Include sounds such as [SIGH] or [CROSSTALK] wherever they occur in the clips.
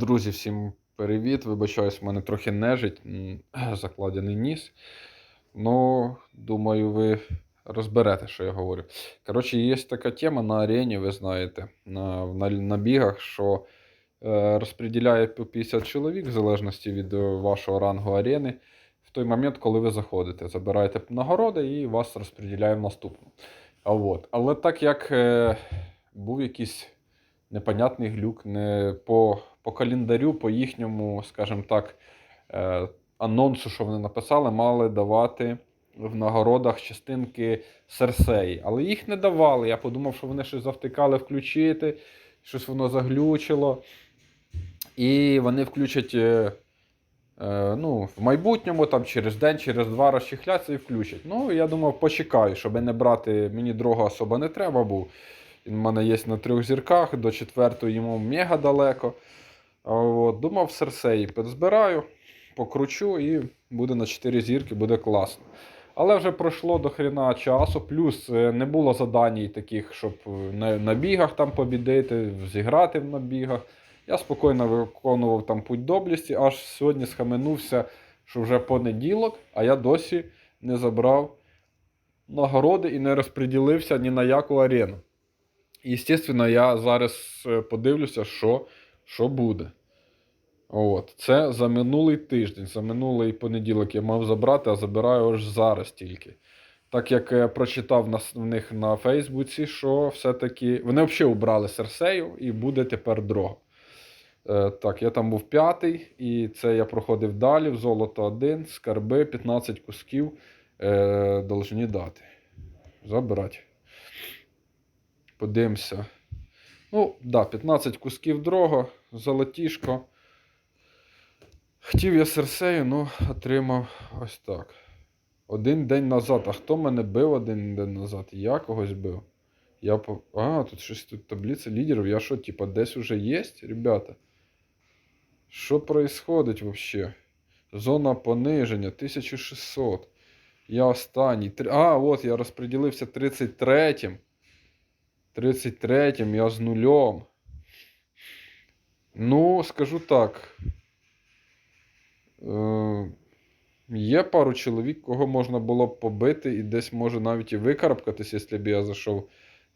Друзі, всім привіт. Вибачаюсь, в мене трохи нежить, [CLEARS THROAT] закладений ніс. Ну, думаю, ви розберете, що я говорю. Коротше, є така тема на арені, ви знаєте, на, на, на бігах, що е, розподіляє по 50 чоловік, в залежності від е, вашого рангу арени, в той момент, коли ви заходите. Забираєте нагороди і вас розподіляє в наступну. А от. Але так як е, був якийсь непонятний глюк, не по, по календарю, по їхньому, скажімо так, е, анонсу, що вони написали, мали давати в нагородах частинки Серсеї. Але їх не давали. Я подумав, що вони щось завтикали включити, щось воно заглючило. І вони включать. е, е, Ну, в майбутньому, там через день, через два розчехляться і включать. Ну, я думав, почекаю, щоб не брати, мені другого особо не треба був. Він в мене є на трьох зірках, до четвертої йому мега далеко. От, думав, Серсеї підзбираю, покручу і буде на 4 зірки, буде класно. Але вже пройшло до хрена часу, плюс е, не було задань таких, щоб е, на, на бігах там побідити, зіграти на бігах. Я спокійно виконував там путь доблісті, аж сьогодні схаменувся, що вже понеділок, а я досі не забрав нагороди і не розподілився ні на яку арену. І, звісно, я зараз е, подивлюся, що, що буде. От. Це за минулий тиждень, за минулий понеділок я мав забрати, а забираю аж зараз тільки. Так як я прочитав на, в них на Фейсбуці, що все-таки вони взагалі убрали Серсею і буде тепер дрога. Е, так, я там був п'ятий, і це я проходив далі. В золото 1, скарби, 15 кусків е, должні дати. Забирати. Подивимося. Ну, да, 15 кусків дрога, золотішко. Хотів я серсею, ну, отримав ось так. Один день назад. А хто мене бив один день назад? Я когось бив. Я по... А, тут щось тут таблиця лідерів. Я що, типа, десь уже є, ребята? Що происходить вообще? Зона пониження 1600. Я останній. А, от я розподілився 33-м. 33-м я з нульом. Ну, скажу так. Е, є пару чоловік, кого можна було б побити, і десь може навіть і викарабкатись, якщо б я зайшов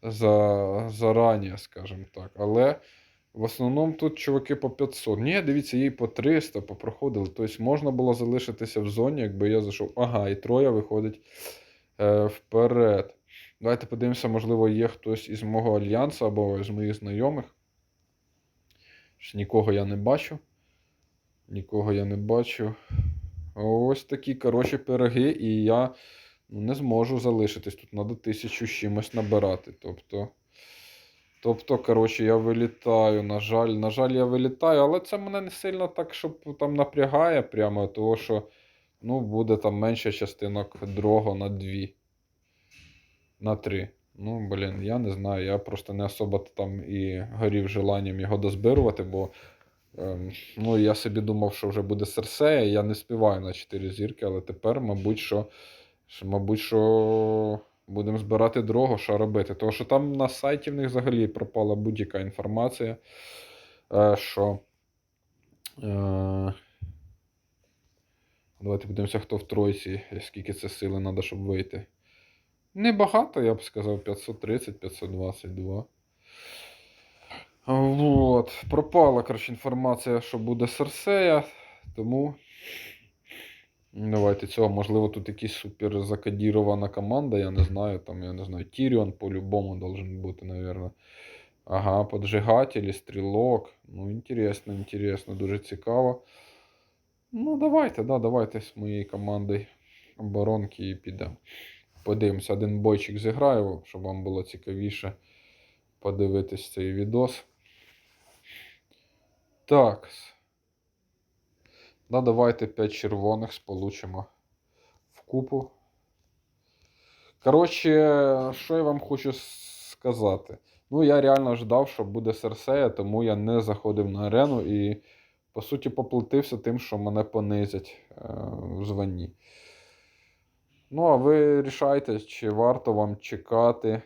за, зарані, скажімо так. Але в основному тут чуваки по 500. Ні, дивіться, їй по 300 попроходили. Тобто можна було залишитися в зоні, якби я зайшов. Ага, і троє виходить е, вперед. Давайте подивимося, можливо, є хтось із мого альянсу або з моїх знайомих. Ж Нікого я не бачу. Нікого я не бачу. Ось такі, коротше, пироги, і я ну, не зможу залишитись. Тут треба тисячу чимось набирати. Тобто, тобто, коротше, я вилітаю. На жаль, на жаль, я вилітаю, але це мене не сильно так, щоб там напрягає прямо, того що ну, буде там менша частинок дрого на дві. На три. Ну, блін, я не знаю. Я просто не особо там і горів желанням його дозбирувати, бо ем, ну, я собі думав, що вже буде Серсея, я не співаю на 4 зірки, але тепер, мабуть, що мабуть, що будемо збирати дрого, що робити. Тому що там на сайті в них взагалі пропала будь-яка інформація, е, що. Е, давайте подивимося, хто в тройці, скільки це сили треба, щоб вийти. Небагато, я б сказав, 530-522. Вот. Пропала, коротше, інформація, що буде Серсея, тому. Давайте цього, можливо, тут якась супер закодірована команда, я не знаю, там, я не знаю, Тіріон по-любому должен бути, наверное. Ага, поджигателі, стрілок. Ну, інтересно, інтересно, дуже цікаво. Ну, давайте, да, давайте з моєю командою оборонки і підемо. Подивимося, один бойчик зіграю, щоб вам було цікавіше подивитись цей відос. Так. Да, давайте 5 червоних сполучимо в купу. Коротше, що я вам хочу сказати? Ну, я реально ждав, що буде Серсея, тому я не заходив на арену і, по суті, поплатився тим, що мене понизять е, в званні. Ну, а ви рішайте, чи варто вам чекати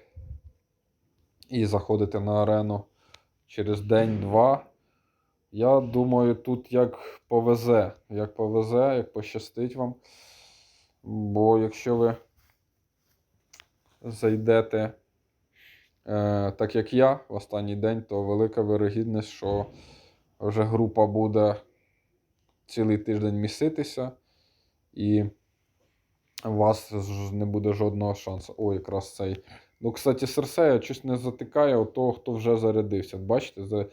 і заходити на арену через день-два. Я думаю, тут як повезе, як повезе, як пощастить вам. Бо якщо ви зайдете е, так як я в останній день, то велика вирогідність, що вже група буде цілий тиждень міситися, і у вас не буде жодного шансу. О, якраз цей. Ну, кстати, Серсея щось не затикає от того, хто вже зарядився. Бачите, за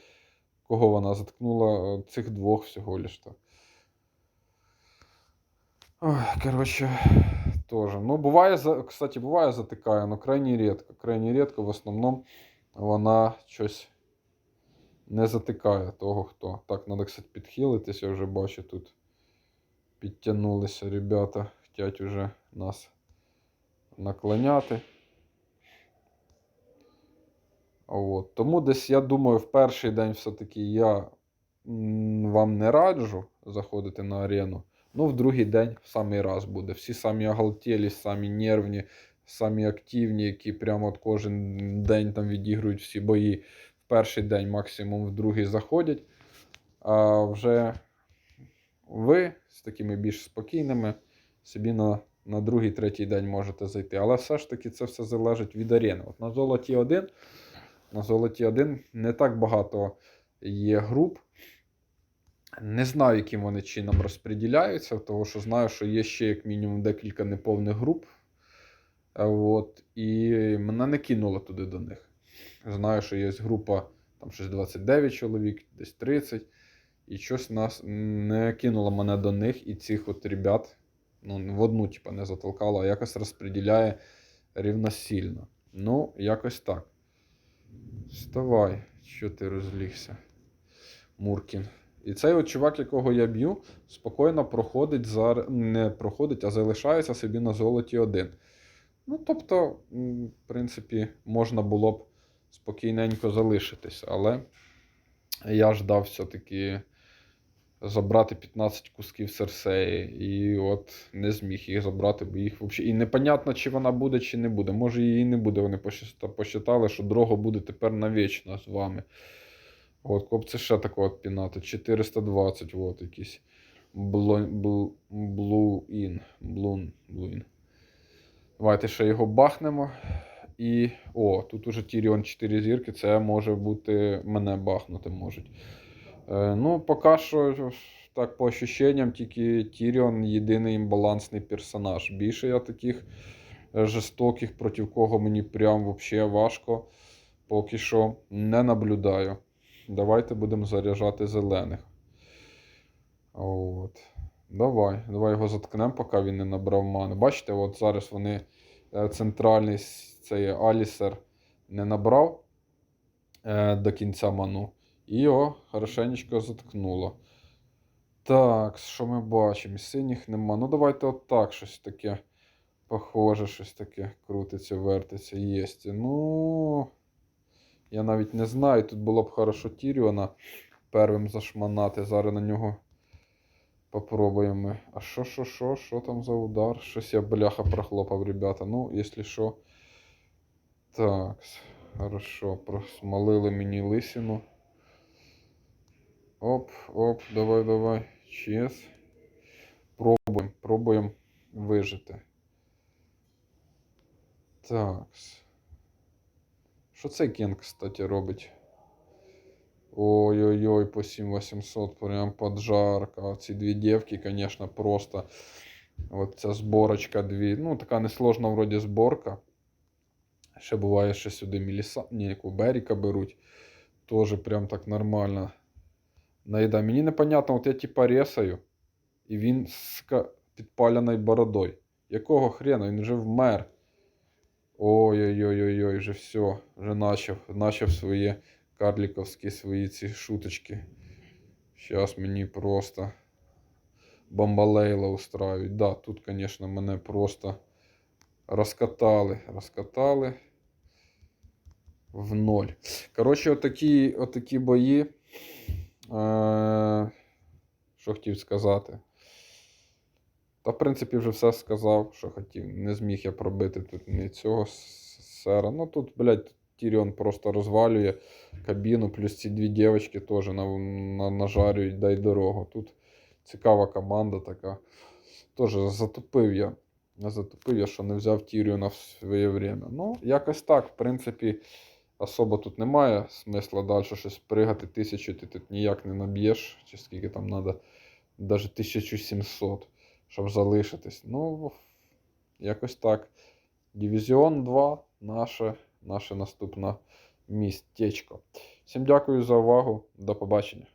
кого вона заткнула Е, цих двох всього лиш. Ой, коротше, тоже. Ну, буває, кстати, буває затикає, але крайне рідко. Крайне рідко, в основному вона щось не затикає того, хто. Так, треба, кстати, підхилитись, я вже бачу тут. Підтягнулися ребята, хотять уже нас наклоняти. От. Тому десь, я думаю, в перший день все-таки я вам не раджу заходити на арену. Ну, в другий день в самий раз буде. Всі самі оголтілі, самі нервні, самі активні, які прямо от кожен день там відігрують всі бої. В перший день, максимум в другий заходять. А вже ви з такими більш спокійними собі на, на другий, третій день можете зайти. Але все ж таки це все залежить від арени. От на золоті 1, на золоті 1 не так багато є груп. Не знаю, яким вони чином розподіляються, тому що знаю, що є ще як мінімум декілька неповних груп. От, і мене не кинуло туди до них. Знаю, що є група там щось 29 чоловік, десь 30. І щось нас не кинуло мене до них, і цих от ребят ну, в одну, типа, не затолкало, а якось розподіляє рівносильно. Ну, якось так. Вставай, що ти розлігся, Муркін. І цей от чувак, якого я б'ю, спокійно проходить за не проходить, а залишається собі на золоті один. Ну, тобто, в принципі, можна було б спокійненько залишитись, але я ждав все-таки забрати 15 кусків Серсеї. І от не зміг їх забрати, бо їх взагалі. І непонятно, чи вона буде, чи не буде. Може, її не буде. Вони посчитали, що дорога буде тепер навічно з вами. От, коп це ще такого от пінати. 420, от якийсь. Блу, блу, блуін. Блун, блуін. Давайте ще його бахнемо. І. О, тут уже Тіріон 4 зірки. Це може бути. Мене бахнути можуть. Е, ну, поки що, так, по ощущенням, тільки Тіріон єдиний імбалансний персонаж. Більше я таких е, жорстоких, проти кого мені прям взагалі важко. Поки що не наблюдаю. Давайте будемо заряджати зелених. От. Давай, давай його заткнемо, поки він не набрав мани. Бачите, от зараз вони е, центральний цей Алісер не набрав е, до кінця ману. І його хорошенечко заткнуло. Так, що ми бачимо? Синіх нема. Ну, давайте отак щось таке. Похоже, щось таке крутиться, вертиться, єсть. Ну. Я навіть не знаю. Тут було б хорошо Тіріона первим зашманати. Зараз на нього попробуємо. А що, що, що? Що там за удар? Щось я бляха прохлопав, ребята. Ну, якщо що. Так, хорошо. Просмолили мені лисину. Оп, оп, давай, давай. Чес. Пробуємо, пробуємо вижити. Так. Що цей кінг, кстати, робить? Ой-ой-ой, по 7800, прям поджарка. Ці дві дівки, конечно, просто. От ця зборочка дві. Ну, така несложна вроді зборка. Ще буває, що сюди Міліса... Ні, яку Беріка беруть. Тоже прям так нормально. Наїда. Мені непонятно, от я типа ресаю, і він з підпаленою бородою. Якого хрена? Він вже вмер. Ой-ой-ой-ой, вже все, вже начав, начав свої карліковські свої ці шуточки. Зараз мені просто бомбалейла устраивають. Да, тут, звісно, мене просто розкатали, розкатали в ноль. Коротше, отакі, отакі бої. Е, що хотів сказати. Та, в принципі, вже все сказав, що хотів. Не зміг я пробити тут ні цього сера. Ну тут, блядь, Тіріон просто розвалює кабіну, плюс ці дві дівчатки теж на, на, нажарюють, дай дорогу. Тут цікава команда така. Теж затупив я. Затупив я, що не взяв Тіріона в своє время. Ну, якось так, в принципі, особо тут немає смисла далі щось пригати. Тисячу ти тут ніяк не наб'єш, чи скільки там треба, навіть 1700, щоб залишитись. Ну, якось так. Дивізіон 2 наше, наше наступне містечко. Всім дякую за увагу. До побачення.